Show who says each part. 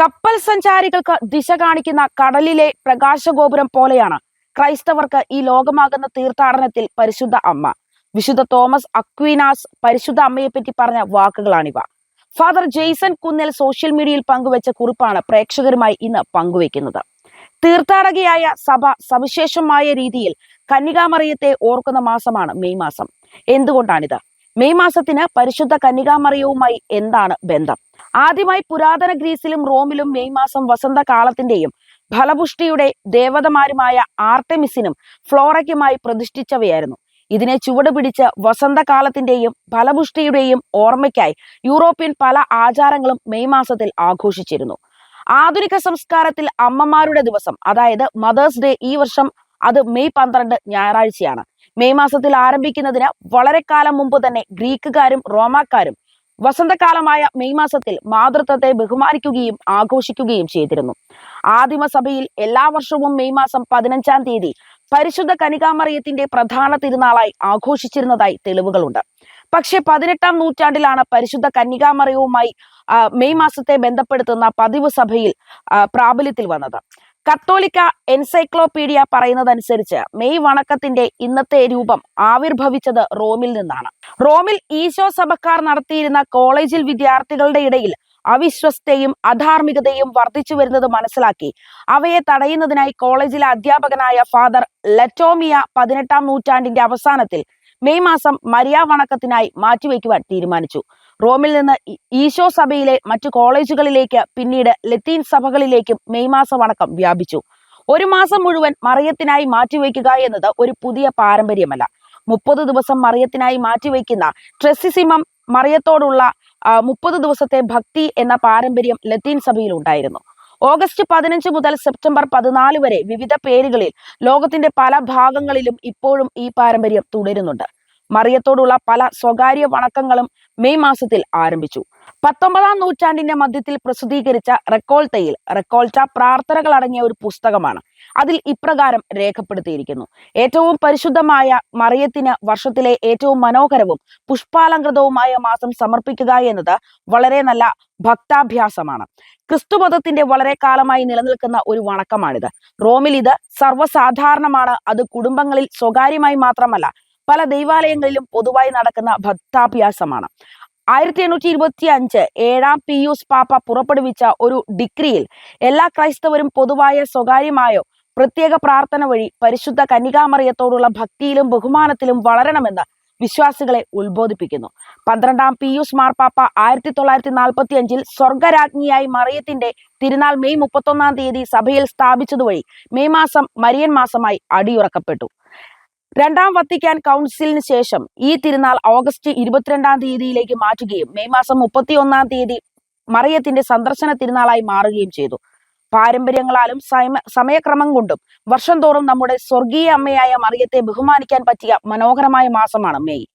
Speaker 1: കപ്പൽ സഞ്ചാരികൾക്ക് ദിശ കാണിക്കുന്ന കടലിലെ പ്രകാശഗോപുരം പോലെയാണ്. ക്രൈസ്തവർക്ക് ഈ ലോകമാകുന്ന തീർത്ഥാടനത്തിൽ പരിശുദ്ധ അമ്മ. വിശുദ്ധ തോമസ് അക്വീനാസ് പരിശുദ്ധ അമ്മയെ പറ്റി പറഞ്ഞ വാക്കുകളാണിവ. ഫാദർ ജെയ്സൺ കുന്നിൽ സോഷ്യൽ മീഡിയയിൽ പങ്കുവച്ച കുറിപ്പാണ് പ്രേക്ഷകരുമായി ഇന്ന് പങ്കുവെക്കുന്നത്. തീർത്ഥാടകയായ സഭ സവിശേഷമായ രീതിയിൽ കന്യകാമറിയത്തെ ഓർക്കുന്ന മാസമാണ് മെയ് മാസം. എന്തുകൊണ്ടാണിത്? മെയ് മാസത്തിന് പരിശുദ്ധ കന്യകാമറിയവുമായി എന്താണ് ബന്ധം? ആദ്യമായി പുരാതന ഗ്രീസിലും റോമിലും മെയ് മാസം വസന്തകാലത്തിന്റെയും ഫലപുഷ്ടിയുടെ ദേവതമാരുമായ ആർട്ടെമിസിനും ഫ്ലോറയ്ക്കുമായി പ്രതിഷ്ഠിച്ചവയായിരുന്നു. ഇതിനെ ചുവട് പിടിച്ച് വസന്തകാലത്തിന്റെയും ഫലപുഷ്ടിയുടെയും ഓർമ്മയ്ക്കായി യൂറോപ്യൻ പല ആചാരങ്ങളും മെയ് മാസത്തിൽ ആഘോഷിച്ചിരുന്നു. ആധുനിക സംസ്കാരത്തിൽ അമ്മമാരുടെ ദിവസം അതായത് മദേഴ്സ് ഡേ ഈ വർഷം അത് മെയ് പന്ത്രണ്ട് ഞായറാഴ്ചയാണ്. മെയ് മാസത്തിൽ ആരംഭിക്കുന്നതിന് വളരെ കാലം മുമ്പ് തന്നെ ഗ്രീക്കുകാരും റോമാക്കാരും വസന്തകാലമായ മെയ് മാസത്തിൽ മാതൃത്വത്തെ ബഹുമാനിക്കുകയും ആഘോഷിക്കുകയും ചെയ്തിരുന്നു. ആദിമസഭയിൽ എല്ലാ വർഷവും മെയ് മാസം പതിനഞ്ചാം തീയതി പരിശുദ്ധ കനികാമറിയത്തിന്റെ പ്രധാന തിരുനാളായി ആഘോഷിച്ചിരുന്നതായി തെളിവുകളുണ്ട്. പക്ഷെ പതിനെട്ടാം നൂറ്റാണ്ടിലാണ് പരിശുദ്ധ കന്യകാമറിയവുമായി മെയ് മാസത്തെ ബന്ധപ്പെടുത്തുന്ന പതിവ് സഭയിൽ പ്രാബല്യത്തിൽ വന്നത്. കത്തോലിക്ക എൻസൈക്ലോപീഡിയ പറയുന്നതനുസരിച്ച് മെയ് വണക്കത്തിന്റെ ഇന്നത്തെ രൂപം ആവിർഭവിച്ചത് റോമിൽ നിന്നാണ്. റോമിൽ ഈശോ സഭക്കാർ നടത്തിയിരുന്ന കോളേജിൽ വിദ്യാർത്ഥികളുടെ ഇടയിൽ അവിശ്വസ്തയും അധാർമികതയും വർദ്ധിച്ചു വരുന്നത് മനസ്സിലാക്കി. അവയെ തടയുന്നതിനായി കോളേജിലെ അധ്യാപകനായ ഫാദർ ലറ്റോമിയ പതിനെട്ടാം നൂറ്റാണ്ടിന്റെ അവസാനത്തിൽ മെയ് മാസം മരിയാ വണക്കത്തിനായി മാറ്റിവെക്കുവാൻ തീരുമാനിച്ചു. റോമിൽ നിന്ന് ഈശോ സഭയിലെ മറ്റു കോളേജുകളിലേക്ക് പിന്നീട് ലത്തീൻ സഭകളിലേക്കും മെയ് മാസം അടക്കം വ്യാപിച്ചു. ഒരു മാസം മുഴുവൻ മറിയത്തിനായി മാറ്റിവെക്കുക എന്നത് ഒരു പുതിയ പാരമ്പര്യമല്ല. മുപ്പത് ദിവസം മറിയത്തിനായി മാറ്റിവെക്കുന്ന ട്രെസിസിമം മറിയത്തോടുള്ള മുപ്പത് ദിവസത്തെ ഭക്തി എന്ന പാരമ്പര്യം ലത്തീൻ സഭയിൽ ഉണ്ടായിരുന്നു. ഓഗസ്റ്റ് പതിനഞ്ച് മുതൽ സെപ്റ്റംബർ പതിനാല് വരെ വിവിധ പേരുകളിൽ ലോകത്തിന്റെ പല ഭാഗങ്ങളിലും ഇപ്പോഴും ഈ പാരമ്പര്യം തുടരുന്നുണ്ട്. മറിയത്തോടുള്ള പല സ്വകാര്യ വണക്കങ്ങളും മെയ് മാസത്തിൽ ആരംഭിച്ചു. പത്തൊമ്പതാം നൂറ്റാണ്ടിന്റെ മധ്യത്തിൽ പ്രസിദ്ധീകരിച്ച റെക്കോൾട്ടയിൽ റെക്കോൾട്ട പ്രാർത്ഥനകൾ അടങ്ങിയ ഒരു പുസ്തകമാണ്. അതിൽ ഇപ്രകാരം രേഖപ്പെടുത്തിയിരിക്കുന്നു. ഏറ്റവും പരിശുദ്ധമായ മറിയത്തിന് വർഷത്തിലെ ഏറ്റവും മനോഹരവും പുഷ്പാലങ്കൃതവുമായ മാസം സമർപ്പിക്കുക എന്നത് വളരെ നല്ല ഭക്താഭ്യാസമാണ്. ക്രിസ്തുമതത്തിന്റെ വളരെ കാലമായി നിലനിൽക്കുന്ന ഒരു വണക്കമാണിത്. റോമിൽ ഇത് സർവസാധാരണമാണ്. അത് കുടുംബങ്ങളിൽ സ്വകാര്യമായി മാത്രമല്ല പല ദൈവാലയങ്ങളിലും പൊതുവായി നടക്കുന്ന ഭക്താഭ്യാസമാണ്. ആയിരത്തി എണ്ണൂറ്റി ഇരുപത്തി അഞ്ച് ഏഴാം പിയൂസ് പാപ്പ പുറപ്പെടുവിച്ച ഒരു ഡിഗ്രിയിൽ എല്ലാ ക്രൈസ്തവരും പൊതുവായ സ്വകാര്യമായോ പ്രത്യേക പ്രാർത്ഥന വഴി പരിശുദ്ധ കന്യകാമറിയത്തോടുള്ള ഭക്തിയിലും ബഹുമാനത്തിലും വളരണമെന്ന് വിശ്വാസികളെ ഉത്ബോധിപ്പിക്കുന്നു. പന്ത്രണ്ടാം പിയൂസ് മാർപ്പാപ്പ ആയിരത്തി തൊള്ളായിരത്തി നാൽപ്പത്തി അഞ്ചിൽ സ്വർഗരാജ്ഞിയായി മറിയത്തിന്റെ തിരുനാൾ മെയ് മുപ്പത്തൊന്നാം തീയതി സഭയിൽ സ്ഥാപിച്ചതുവഴി മെയ് മാസം മരിയൻ മാസമായി അടിയുറക്കപ്പെട്ടു. രണ്ടാം വത്തിക്കാൻ കൗൺസിലിന് ശേഷം ഈ തിരുനാൾ ഓഗസ്റ്റ് ഇരുപത്തിരണ്ടാം തീയതിയിലേക്ക് മാറ്റുകയും മെയ് മാസം മുപ്പത്തി ഒന്നാം തീയതി മറിയത്തിന്റെ സന്ദർശന തിരുനാളായി മാറുകയും ചെയ്തു. പാരമ്പര്യങ്ങളാലും സമയ സമയക്രമം കൊണ്ടും വർഷം തോറും നമ്മുടെ സ്വർഗീയ അമ്മയായ മറിയത്തെ ബഹുമാനിക്കാൻ പറ്റിയ മനോഹരമായ മാസമാണ് മെയ്.